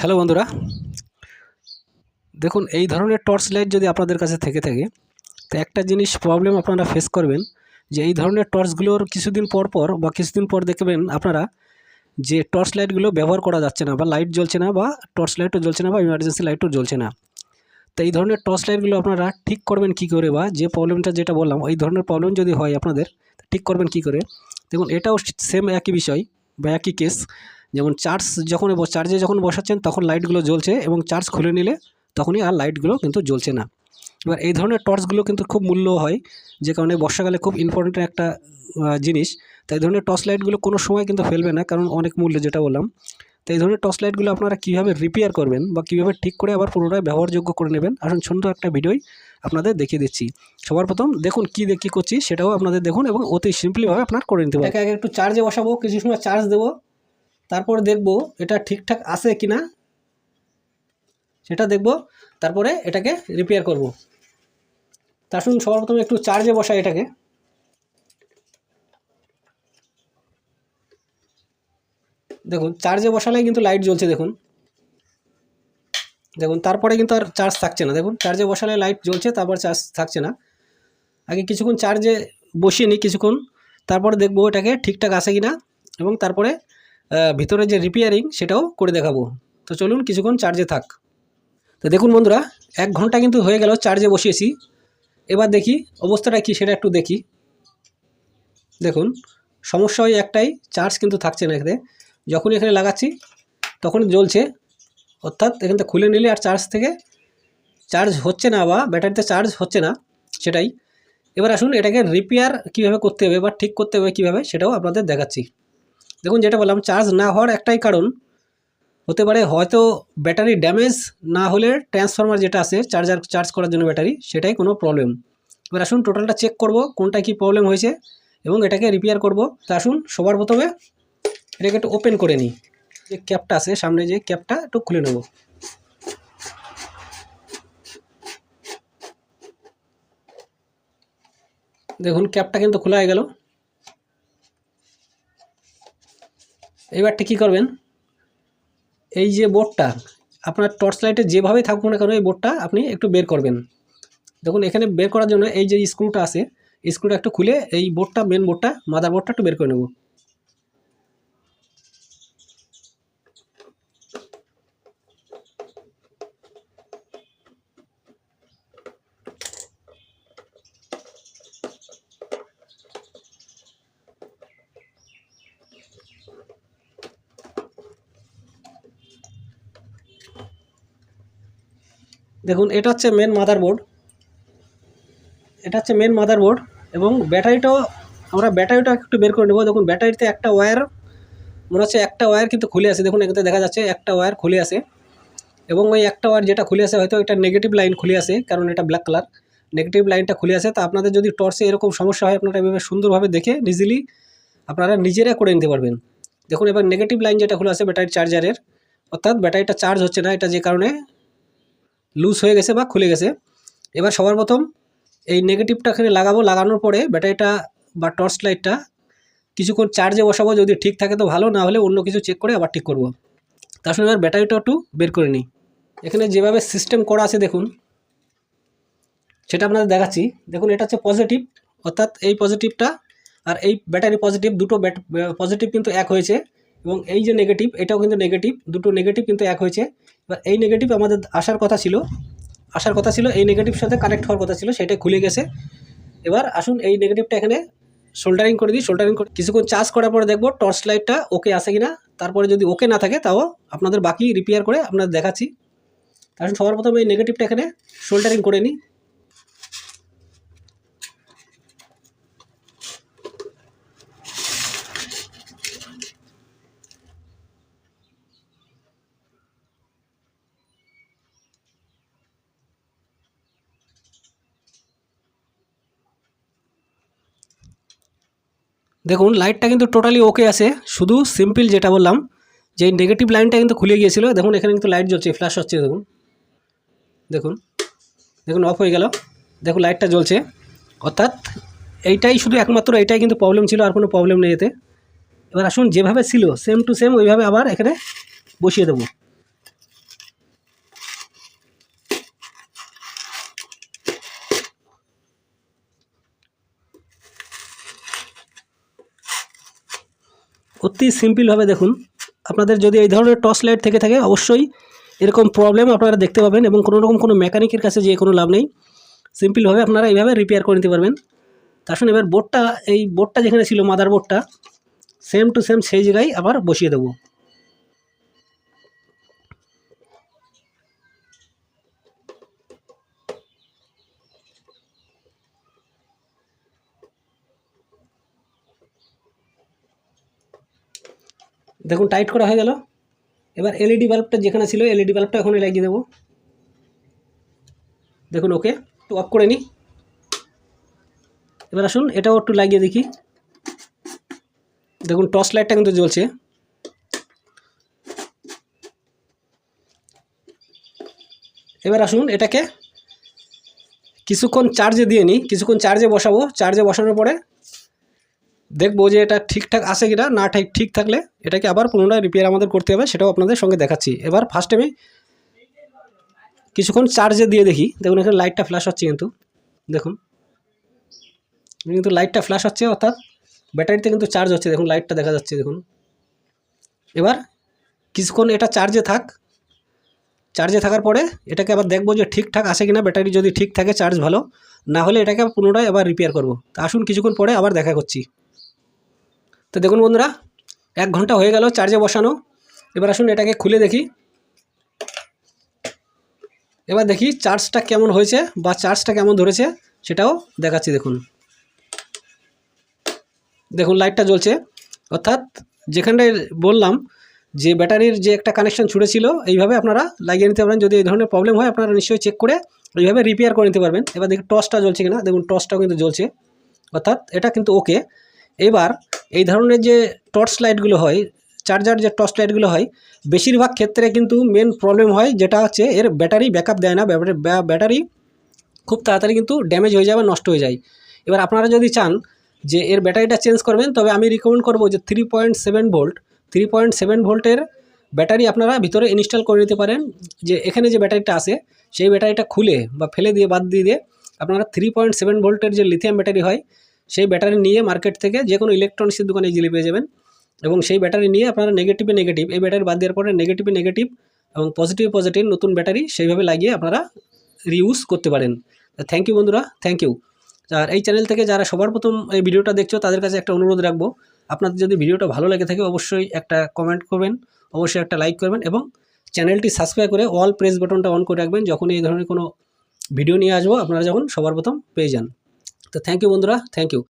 Hello বন্ধুরা। দেখুন, এই ধরনের টর্চ লাইট যদি আপনাদের কাছে থেকে থাকে, তো একটা জিনিস প্রবলেম আপনারা ফেস করবেন, যে এই ধরনের টর্চগুলোর কিছুদিন পর পর বা কিছুদিন পর দেখবেন আপনারা যে টর্চ লাইটগুলো ব্যবহার করা যাচ্ছে না বা লাইট জ্বলছে না বা টর্চ লাইটও জ্বলছে না বা ইমার্জেন্সি লাইটও জ্বলছে না। তো এই ধরনের টর্চ লাইটগুলো আপনারা ঠিক করবেন কি করে বা যে প্রবলেমটা যেটা বললাম এই ধরনের প্রবলেম যদি হয় আপনাদের, ঠিক করবেন কি করে? দেখুন, এটাও সেম একই বিষয় বা একই কেস যেমন চার্জ যখন চার্জে যখন বসাচ্ছেন তখন লাইটগুলো জ্বলছে এবং চার্জ খুলে নিলে তখনই আর লাইটগুলো কিন্তু জ্বলছে না। এবার এই ধরনের টর্চগুলো কিন্তু খুব মূল্য হয়, যে কারণে বর্ষাকালে খুব ইম্পর্ট্যান্ট একটা জিনিস। তাই এই ধরনের টর্চ লাইটগুলো কোনো সময় কিন্তু ফেলবে না, কারণ অনেক মূল্য যেটা বললাম। তো এই ধরনের টর্চ লাইটগুলো আপনারা কীভাবে রিপেয়ার করবেন বা কীভাবে ঠিক করে আবার পুনরায় ব্যবহারযোগ্য করে নেবেন, আসুন সুন্দর একটা ভিডিওই আপনাদের দেখিয়ে দিচ্ছি। সবার প্রথম দেখুন কী কী করছি, সেটাও আপনাদের দেখুন এবং অতি সিম্পলিভাবে আপনার করে নিতে পারেন একে একটু চার্জে বসাবো, কিছু সময় চার্জ দেবো। তারপরে দেখব এটা ঠিকঠাক আছে কি না সেটা দেখব, তারপরে এটাকে রিপেয়ার করব। তার শুনুন সবার প্রথমে একটু চার্জে বসাই এটাকে। দেখুন চার্জে বসালে কিন্তু লাইট জ্বলছে, দেখুন। দেখুন, তারপরে কিন্তু আর চার্জ থাকছে না। দেখুন চার্জে বসালে লাইট জ্বলছে, তারপর চার্জ থাকছে না। আগে কিছুক্ষণ চার্জে বসিয়ে নিই, কিছুক্ষণ। তারপরে দেখব এটাকে ঠিকঠাক আছে কি না এবং তারপরে ভিতরে যে রিপেয়ারিং সেটাও করে দেখাবো। তো চলুন কিছুক্ষণ চার্জে থাক। তো দেখুন বন্ধুরা, এক ঘণ্টা কিন্তু হয়ে গেল চার্জে বসিয়েছি। এবার দেখি অবস্থাটা কি সেটা একটু দেখি। দেখুন, সমস্যা হয় একটাই চার্জ কিন্তু থাকছে না এখানে। যখনই এখানে লাগাচ্ছি, তখন জ্বলছে। অর্থাৎ এখান থেকে খুলে নিলে আর চার্জ থেকে চার্জ হচ্ছে না বা ব্যাটারিতে চার্জ হচ্ছে না, সেটাই। এবার আসুন এটাকে রিপেয়ার কীভাবে করতে হবে বা ঠিক করতে হবে কীভাবে, সেটাও আপনাদের দেখাচ্ছি। দেখুন, যেটা বললাম চার্জ না হওয়ার একটাই কারণ হতে পারে হয়তো ব্যাটারি ড্যামেজ না হলে ট্রান্সফরমার যেটা আছে চার্জার চার্জ করার জন্য ব্যাটারি সেটাই কোনো প্রবলেম এবার আসুন টোটালটা চেক করব কোনটা কি প্রবলেম হয়েছে এবং এটাকে রিপেয়ার করব। তা আসুন, সবার প্রথমে এটাকে একটু ওপেন করে নিই। যে ক্যাপটা আছে, সামনে যে ক্যাপটা একটু খুলে নেব। দেখুন ক্যাপটা কিন্তু খোলা হয়ে গেল। এবারটা কী করবেন? এই যে বোর্ডটা, আপনার টর্চ লাইটে যেভাবেই থাকুক না কেন এই বোর্ডটা আপনি একটু বের করবেন। দেখুন, এখানে বের করার জন্য এই যে স্ক্রুটা আছে স্ক্রুটা একটু খুলে এই বোর্ডটা মেন বোর্ডটা মাদার বোর্ডটা একটু বের করে নেব। দেখুন, এটা হচ্ছে মেন মাদারবোর্ড এটা হচ্ছে মেন মাদারবোর্ড এবং ব্যাটারিটাও, আমরা ব্যাটারিটা একটু বের করে নেব। দেখুন, ব্যাটারিতে একটা ওয়্যার মনে হচ্ছে একটা ওয়্যার কিন্তু খুলে আছে। দেখুন এখানে দেখা যাচ্ছে একটা ওয়্যার খুলে আছে এবং ওই একটা ওয়্যার যেটা খুলে আছে, হয়তো এটা নেগেটিভ লাইন খুলে আছে, কারণ এটা ব্ল্যাক কালার নেগেটিভ লাইনটা খুলে আছে। তা আপনাদের যদি টর্চে এরকম সমস্যা হয়, আপনারা এভাবে সুন্দরভাবে দেখে ইজিলি আপনারা নিজেরা করে নিতে পারবেন। দেখুন, এবার নেগেটিভ লাইন যেটা খুলে আছে ব্যাটারি চার্জারের অর্থাৎ ব্যাটারিটা চার্জ হচ্ছে না, এটা যে কারণে লুজ হয়ে গেছে বা খুলে গেছে। এবার সবার প্রথম এই নেগেটিভটা এখানে লাগাবো। লাগানোর পরে ব্যাটারিটা বা টর্চ লাইটটা কিছুক্ষণ চার্জে বসাবো। যদি ঠিক থাকে তো ভালো, না হলে অন্য কিছু চেক করে আবার ঠিক করব। তার সঙ্গে এবার ব্যাটারিটা একটু বের করে নিই। এখানে যেভাবে সিস্টেম করা আছে দেখুন, সেটা আপনাদের দেখাচ্ছি। দেখুন, এটা হচ্ছে পজিটিভ অর্থাৎ এই পজিটিভটা আর এই ব্যাটারি পজিটিভ দুটো পজিটিভ কিন্তু এক হয়েছে এবং এই যে নেগেটিভ এটাও কিন্তু নেগেটিভ দুটো নেগেটিভ কিন্তু এক হয়েছে। এবার এই নেগেটিভ আমাদের আসার কথা ছিল, আসার কথা ছিল, এই নেগেটিভ সাথে কানেক্ট হওয়ার কথা ছিল সেটা খুলে গেছে। এবার আসুন এই নেগেটিভটা এখানে শোল্ডারিং করে দিই শোল্ডারিং করে কিছুক্ষণ চার্জ করার পরে দেখব টর্চ লাইটটা ওকে আসে কিনা। তারপরে যদি ওকে না থাকে, তাও আপনাদের বাকি রিপেয়ার করে আপনাদের দেখাচ্ছি। আসুন সবার প্রথমে এই নেগেটিভটা এখানে শোল্ডারিং করে নিই। দেখুন লাইটটা কিন্তু টোটালি ওকে আছে। শুধু সিম্পল যেটা বললাম, যে নেগেটিভ লাইনটা কিন্তু খুলে গিয়েছিল। দেখুন, এখানে কিন্তু লাইট জ্বলছে ফ্ল্যাশ হচ্ছে, দেখুন। দেখুন দেখুন অফ হয়ে গেল। দেখুন লাইটটা জ্বলছে। অর্থাৎ এইটাই শুধু একমাত্র, এইটাই কিন্তু প্রবলেম ছিল, আর কোনো প্রবলেম নেই এতে। এবার আসুন, যেভাবে ছিল সেম টু সেম ওইভাবে আবার এখানে বসিয়ে দেবো। অতি সিম্পলভাবে দেখুন। আপনাদের যদি এই ধরনের টর্চ লাইট থেকে থাকে, অবশ্যই এরকম প্রবলেম আপনারা দেখতে পাবেন এবং কোনো রকম কোনো মেকানিকের কাছে যেয়ে কোনো লাভ নেই। সিম্পলভাবে আপনারা এইভাবে রিপেয়ার করে নিতে পারবেন। আসুন এবার বোর্ডটা এই বোর্ডটা যেখানে ছিল মাদার বোর্ডটা সেম টু সেম সেই জায়গায় আবার বসিয়ে দেবো। দেখুন টাইট করা হয়ে গেল। এবার এলইডি বাল্বটা যেখানে ছিল এলইডি বাল্বটা এখন লাগিয়ে দেবো। দেখুন ওকে একটু অফ করে নিই। এবার আসুন, এটাও একটু লাগিয়ে দেখি। দেখুন টর্চ লাইটটা কিন্তু জ্বলছে। এবার আসুন, এটাকে কিছুক্ষণ চার্জে দিয়ে নিই। কিছুক্ষণ চার্জে বসাবো। চার্জে বসানোর পরে দেখব যে এটা ঠিকঠাক আসে কিনা, না ঠিক ঠিক থাকলে এটাকে আবার পুনরায় রিপেয়ার আমাদের করতে হবে, সেটাও আপনাদের সঙ্গে দেখাচ্ছি। এবার ফার্স্ট আমি কিছুক্ষণ চার্জে দিয়ে দেখি। দেখুন, এখানে লাইটটা ফ্ল্যাশ হচ্ছে কিন্তু। দেখুন কিন্তু লাইটটা ফ্ল্যাশ হচ্ছে, অর্থাৎ ব্যাটারিতে কিন্তু চার্জ হচ্ছে। দেখুন লাইটটা দেখা যাচ্ছে, দেখুন। এবার কিছুক্ষণ এটা চার্জে থাক। চার্জে থাকার পরে এটাকে আবার দেখব যে ঠিকঠাক আসে কিনা, ব্যাটারি যদি ঠিক থাকে চার্জ ভালো, না হলে এটাকে পুনরায় আবার রিপেয়ার করব। তা আসুন, কিছুক্ষণ পরে আবার দেখা করছি। তো দেখুন বন্ধুরা, এক ঘণ্টা হয়ে গেল চার্জে বসানো। এবার আসুন এটাকে খুলে দেখি। এবার দেখি চার্জটা কেমন হয়েছে বা চার্জটা কেমন ধরেছে সেটাও দেখাচ্ছি দেখুন। দেখুন লাইটটা জ্বলছে। অর্থাৎ যেখানটায় বললাম যে ব্যাটারির যে একটা কানেকশন ছুটেছিল এইভাবে আপনারা লাগিয়ে নিতে পারেন। যদি এই ধরনের প্রবলেম হয়, আপনারা নিশ্চয়ই চেক করে এইভাবে রিপেয়ার করে নিতে পারবেন। এবার দেখি টর্চটা জ্বলছে কিনা। দেখুন টর্চটাও কিন্তু জ্বলছে। অর্থাৎ এটা কিন্তু ওকে এবার এই ধরনের যে টর্চ লাইটগুলো হয় চার্জার যে টর্চ লাইটগুলো হয়, বেশিরভাগ ক্ষেত্রে কিন্তু মেন প্রবলেম হয় যেটা হচ্ছে এর ব্যাটারি ব্যাকআপ দেয় না ব্যাটারি- খুব তাড়াতাড়ি কিন্তু ড্যামেজ হয়ে যায় বা নষ্ট হয়ে যায়। এবার আপনারা যদি চান যে এর ব্যাটারিটা চেঞ্জ করবেন, তবে আমি রিকমেন্ড করব যে three point seven volt three point seven ভোল্টের ব্যাটারি আপনারা ভিতরে ইনস্টল করে নিতে পারেন। যে এখানে যে ব্যাটারিটা আছে, সেই ব্যাটারিটা খুলে বা ফেলে দিয়ে, বাদ দিয়ে দিয়ে আপনারা থ্রি পয়েন্ট সেভেন ভোল্টের যে লিথিয়াম ব্যাটারি হয় সেই ব্যাটারি নিয়ে মার্কেট থেকে যে কোনো ইলেকট্রনিক্সের দোকানে ইজিলি পেয়ে যাবেন। এবং সেই ব্যাটারি নিয়ে আপনারা নেগেটিভে নেগেটিভ এই ব্যাটারি বাদ দেওয়ার পরে নেগেটিভে নেগেটিভ এবং পজিটিভ পজিটিভ নতুন ব্যাটারি সেইভাবে লাগিয়ে আপনারা রিউজ করতে পারেন। থ্যাংক ইউ বন্ধুরা থ্যাংক ইউ আর এই চ্যানেল থেকে যারা সবার প্রথম এই ভিডিওটা দেখছ, তাদের কাছে একটা অনুরোধ রাখব। আপনাদের যদি ভিডিওটা ভালো লেগে থাকে, অবশ্যই একটা কমেন্ট করবেন, অবশ্যই একটা লাইক করবেন এবং চ্যানেলটি সাবস্ক্রাইব করে অল প্রেস বাটনটা অন করে রাখবেন। যখন এই ধরনের কোনো ভিডিও নিয়ে আসব, আপনারা যখন সবার প্রথম পেয়ে যান। তো থ্যাংক ইউ বন্ধুরা থ্যাংক ইউ